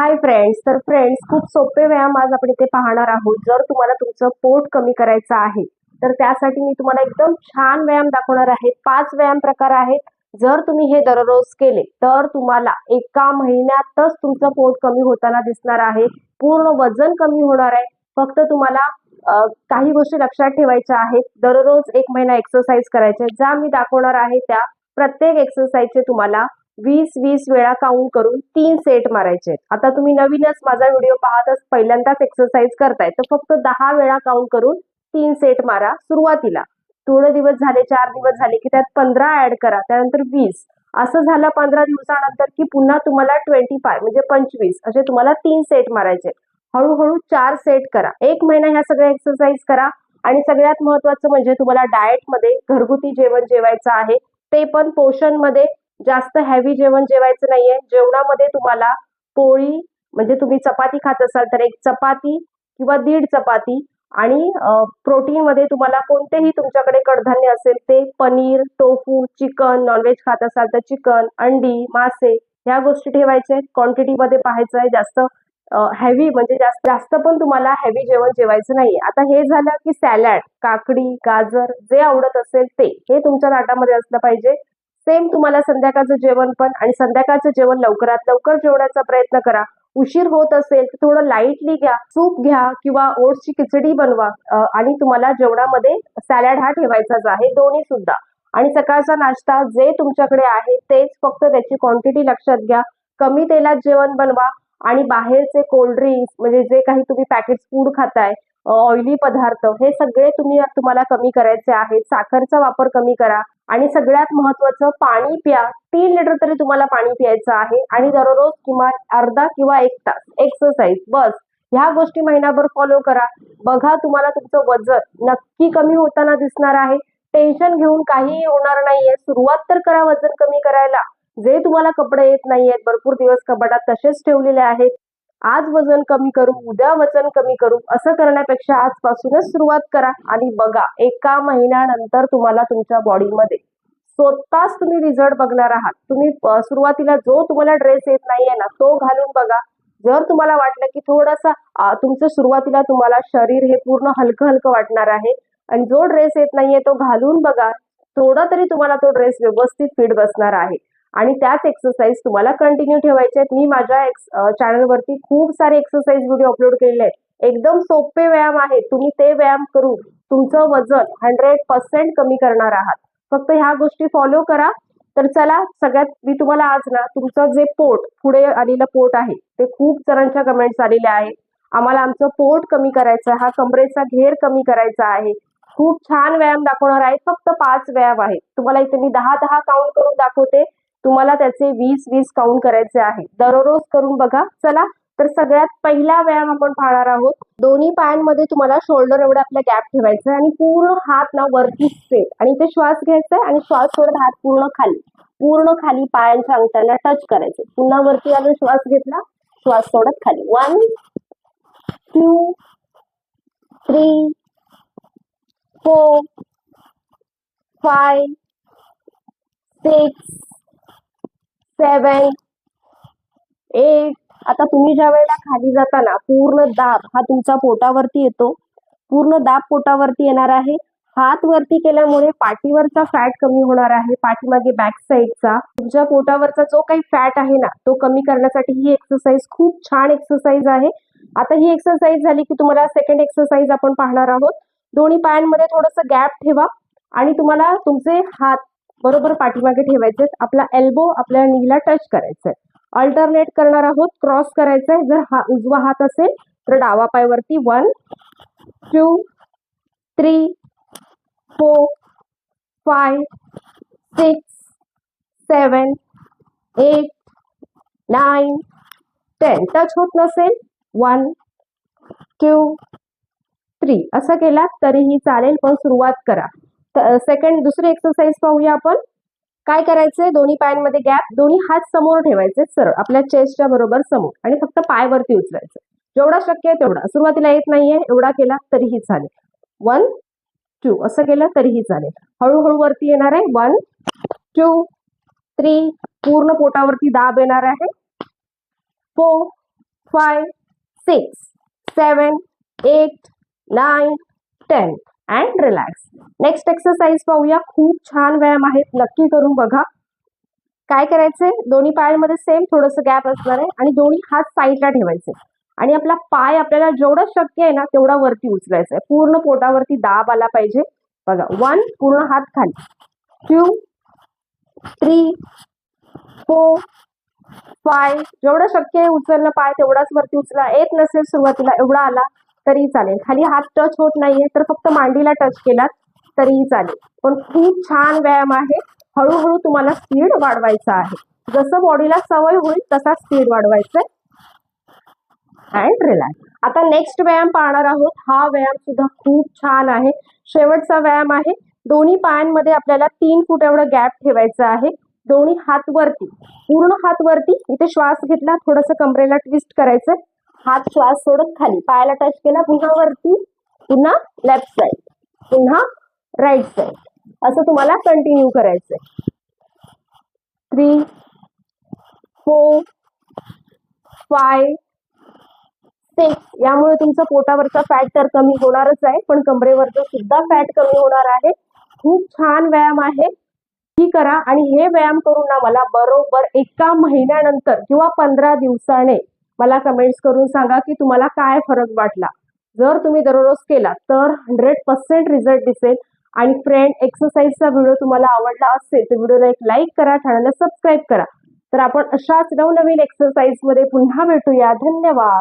Hi friends तर friends खूप सोपे व्यायाम आज आपण इथे पाहणार आहोत. जर तुम्हाला तुमचं पोट कमी करायचं आहे तर त्यासाठी मी तुम्हाला एकदम छान व्यायाम दाखवणार आहे. पाच व्यायाम प्रकार आहेत. जर तुम्ही हे दररोज केले तर तुम्हाला एका महिन्यातच तुमचं पोट कमी होताना दिसणार आहे. पूर्ण वजन कमी होणार आहे. फक्त तुम्हाला काही गोष्टी लक्षात ठेवायच्या आहेत. दररोज एक महिना एक्सरसाइज करायच्या ज्या मी दाखवणार आहे त्या प्रत्येक एक्सरसाइजचे तुम्हाला वीस वीस वेळा काउंट करून तीन सेट मारायचे आता तुम्ही नवीनच माझा व्हिडिओ पाहतच पहिल्यांदाच एक्सरसाइज करताय. तर फक्त दहा वेळा काउंट करून तीन सेट मारा सुरुवातीला. थोडे दिवस झाले चार दिवस झाले की त्यात पंधरा ऍड करा त्यानंतर वीस. असं झालं पंधरा दिवसानंतर की पुन्हा तुम्हाला ट्वेंटी फाय म्हणजे पंचवीस. असे तुम्हाला तीन सेट मारायचे हळूहळू चार सेट करा. एक महिना ह्या सगळ्या एक्सरसाइज करा. आणि सगळ्यात महत्वाचं म्हणजे तुम्हाला डाएटमध्ये घरगुती जेवण जेवायचं आहे ते पण पोषणमध्ये जास्त हॅवी जेवण जेवायचं नाहीये. जेवणामध्ये तुम्हाला पोळी म्हणजे तुम्ही चपाती खात असाल तर एक चपाती किंवा दीड चपाती आणि प्रोटीन मध्ये तुम्हाला कोणतेही तुमच्याकडे कडधान्य असेल ते पनीर टोफू चिकन नॉनव्हेज खात असाल तर चिकन अंडी मासे ह्या गोष्टी ठेवायच्या आहेत क्वांटिटी मध्ये पाहायचं आहे. जास्त हेवी म्हणजे जास्त जास्त पण तुम्हाला हेवी जेवण जेवायचं नाहीये. आता हे झालं की सॅलड काकडी गाजर जे आवडत असेल ते हे तुमच्या ताटामध्ये असलं पाहिजे. सेम तुम्हाला संध्याकाळचं जेवण पण आणि संध्याकाळचं जेवण लवकरात लवकर जेवण्याचा प्रयत्न करा. उशीर होत असेल तर थोडं लाईटली घ्या. सूप घ्या किंवा ओट्सची खिचडी बनवा आणि तुम्हाला जेवणामध्ये सॅलड हा ठेवायचाच आहे दोन्ही सुद्धा. आणि सकाळचा नाश्ता जे तुमच्याकडे आहे तेच फक्त त्याची क्वांटिटी लक्षात घ्या. कमी तेलात जेवण बनवा आणि बाहेरचे कोल्ड्रिंक्स म्हणजे जे काही तुम्ही पॅकेट फूड खाताय ऑइली पदार्थ हे सगळे तुम्ही तुम्हाला कमी करायचे आहेत. साखरचा वापर कमी करा. आणि सगळ्यात महत्वाचं पाणी प्या. तीन लिटर तरी तुम्हाला पाणी प्यायचं आहे. आणि दररोज किमान अर्धा किंवा एक तास एक्सरसाइज बस. ह्या गोष्टी महिनाभर फॉलो करा. बघा तुम्हाला तुमचं वजन नक्की कमी होताना दिसणार आहे. टेन्शन घेऊन काहीही होणार नाहीये. सुरुवात तर करा वजन कमी करायला. जे तुम्हाला कपडे येत नाहीयेत भरपूर दिवस कपाटात तसेच ठेवलेले आहेत. आज वजन कमी करू उद्या वजन कमी करू असं करण्यापेक्षा आजपासूनच सुरुवात करा आणि बघा एका महिन्यानंतर तुम्हाला तुमच्या बॉडीमध्ये स्वतःच तुम्ही रिझल्ट बघणार आहात. तुम्ही सुरुवातीला जो तुम्हाला ड्रेस येत नाहीये ना तो घालून बघा. जर तुम्हाला वाटलं की थोडासा तुमचं सुरुवातीला तुम्हाला शरीर हे पूर्ण हलकं हलकं वाटणार आहे आणि जो ड्रेस येत नाहीये तो घालून बघा थोडा तरी तुम्हाला तो ड्रेस व्यवस्थित फिट बसणार आहे. आणि त्याच एक्सरसाइज तुम्हाला कंटिन्यू ठेवायचे आहेत. मी माझ्या चॅनलवरती खूप सारे एक्सरसाइज व्हिडिओ अपलोड केलेले आहेत. एकदम सोपे व्यायाम आहेत. तुम्ही ते व्यायाम करून तुमचं वजन हंड्रेड पर्सेंट कमी करणार आहात. फक्त ह्या गोष्टी फॉलो करा. तर चला सगळ्यात मी तुम्हाला आज ना तुमचं जे पोट पुढे आलेलं पोट आहे ते खूप जणांच्या कमेंट्स आलेल्या आहेत. आम्हाला आमचं पोट कमी करायचं आहे. हा कमरेचा घेर कमी करायचा आहे. खूप छान व्यायाम दाखवणार आहे. फक्त पाच व्यायाम आहेत. तुम्हाला इथे मी दहा दहा काउंट करून दाखवते. तुम्हाला त्याचे वीस वीस काउंट करायचे आहे. दररोज करून बघा. चला तर सगळ्यात पहिला व्यायाम आपण पाहणार आहोत. दोन्ही पायांमध्ये तुम्हाला शोल्डर एवढा आपला गॅप ठेवायचा आहे आणि पूर्ण हात ना वरती स्ट्रेट आणि ते श्वास घ्यायचा आहे आणि श्वास सोडत हात पूर्ण खाली. पूर्ण खाली पायांच्या अंगठ्याला टच करायचं. पुन्हा वरती आपण श्वास घेतला श्वास सोडत खाली. One two three four five six seven eight आता तुम्ही ज्या वेळेला खाली जाताना पूर्ण दाब हा तुमचा पोटावरती येतो. पूर्ण दाब पोटावरती येणार आहे. हात वरती केल्यामुळे पाठीवरचा फॅट कमी होणार आहे. पाठीमागे बॅक साईडचा तुमच्या पोटावरचा जो काही फॅट आहे ना तो कमी करण्यासाठी ही एक्सरसाइज खूप छान एक्सरसाइज आहे. आता ही एक्सरसाइज झाली की तुम्हाला सेकंड एक्सरसाइज आपण पाहणार आहोत. दोन्ही पायांमध्ये थोडंसं गॅप ठेवा आणि तुम्हाला तुमचे हात बरोबर पाठीमागे ठेवायचे आपला एल्बो आपल्या नीला टच करायचा आहे अल्टरनेट करणार आहोत क्रॉस करायचा आहे जर हा उजवा हात असेल तर डावा पायवरती one two three four five six seven eight nine ten touch होत नसेल वन टू थ्री असं केला तरीही चालेल पण सुरुवात करा. सेकंड दुसरी एक्सरसाइज पाहूया आपण. काय करायचंय? दोन्ही पायांमध्ये गॅप दोन्ही हात समोर ठेवायचे सरळ. आपल्या चेस्टच्या बरोबर समोर. आणि फक्त पाय वरती उचलायचं. जेवढा शक्य आहे तेवढा. सुरुवातीला येत नाहीये एवढा केला तरीही चालेल. वन टू असं केलं तरीही चालेल. हळूहळू वरती येणार आहे. वन टू थ्री पूर्ण पोटावरती दाब येणार आहे. Four five six seven eight nine ten and relax next exercise पाहूया. खूप छान व्यायाम आहेत नक्की करून बघा. काय करायचंय? दोन्ही पायांमध्ये सेम थोडंसं गॅप असणार आहे आणि दोन्ही हात साईडला ठेवायचे. आणि आपला पाय आपल्याला जेवढं शक्य आहे ना तेवढा वरती उचलायचा आहे. पूर्ण पोटावरती दाब आला पाहिजे. बघा. वन पूर्ण हात खाली. टू थ्री फोर फाय जेवढं शक्य आहे उचलणं पाय तेवढाच वरती उचला. येत नसेल सुरुवातीला एवढा आला. तरी चालेल. खाली हात टच होत नाहीये तर फक्त मांडीला टच केलात तरीही चालेल. पण खूप छान व्यायाम आहे. हळूहळू तुम्हाला स्पीड वाढवायचा आहे. जसं बॉडीला सवय होईल तसा स्पीड वाढवायचा अँड रिलॅक्स आता नेक्स्ट व्यायाम पाहणार आहोत. हा व्यायाम सुद्धा खूप छान आहे. शेवटचा व्यायाम आहे. दोन्ही पायांमध्ये आपल्याला तीन फूट एवढं गॅप ठेवायचं आहे. दोन्ही हात वरती पूर्ण हात वरती इथे श्वास घेतला थोडस कमरेला ट्विस्ट करायचं हात श्वास सोडत खाली. पायाला टच केला पुन्हा वरती पुन्हा लेफ्ट साईड पुन्हा राईट साईड असं तुम्हाला कंटिन्यू करायचंय. थ्री फोर फाय सिक्स यामुळे तुमचा पोटावरचा फॅट तर कमी होणारच आहे पण कमरेवरचं सुद्धा फॅट कमी होणार आहे. खूप छान व्यायाम आहे. ही करा आणि हे व्यायाम करून ना मला बरोबर एका महिन्यानंतर किंवा पंधरा दिवसाने मला कमेंट्स करून सांगा की तुम्हाला काय फरक वाटला. जर तुम्ही दररोज केला तर हंड्रेड पर्सेंट रिझल्ट दिसेल आणि फ्रेंड एक्सरसाइजचा व्हिडिओ तुम्हाला आवडला असेल तर व्हिडिओला एक लाईक करा चॅनलला सबस्क्राईब करा. तर आपण अशाच नवनवीन एक्सरसाइजमध्ये पुन्हा भेटूया. धन्यवाद.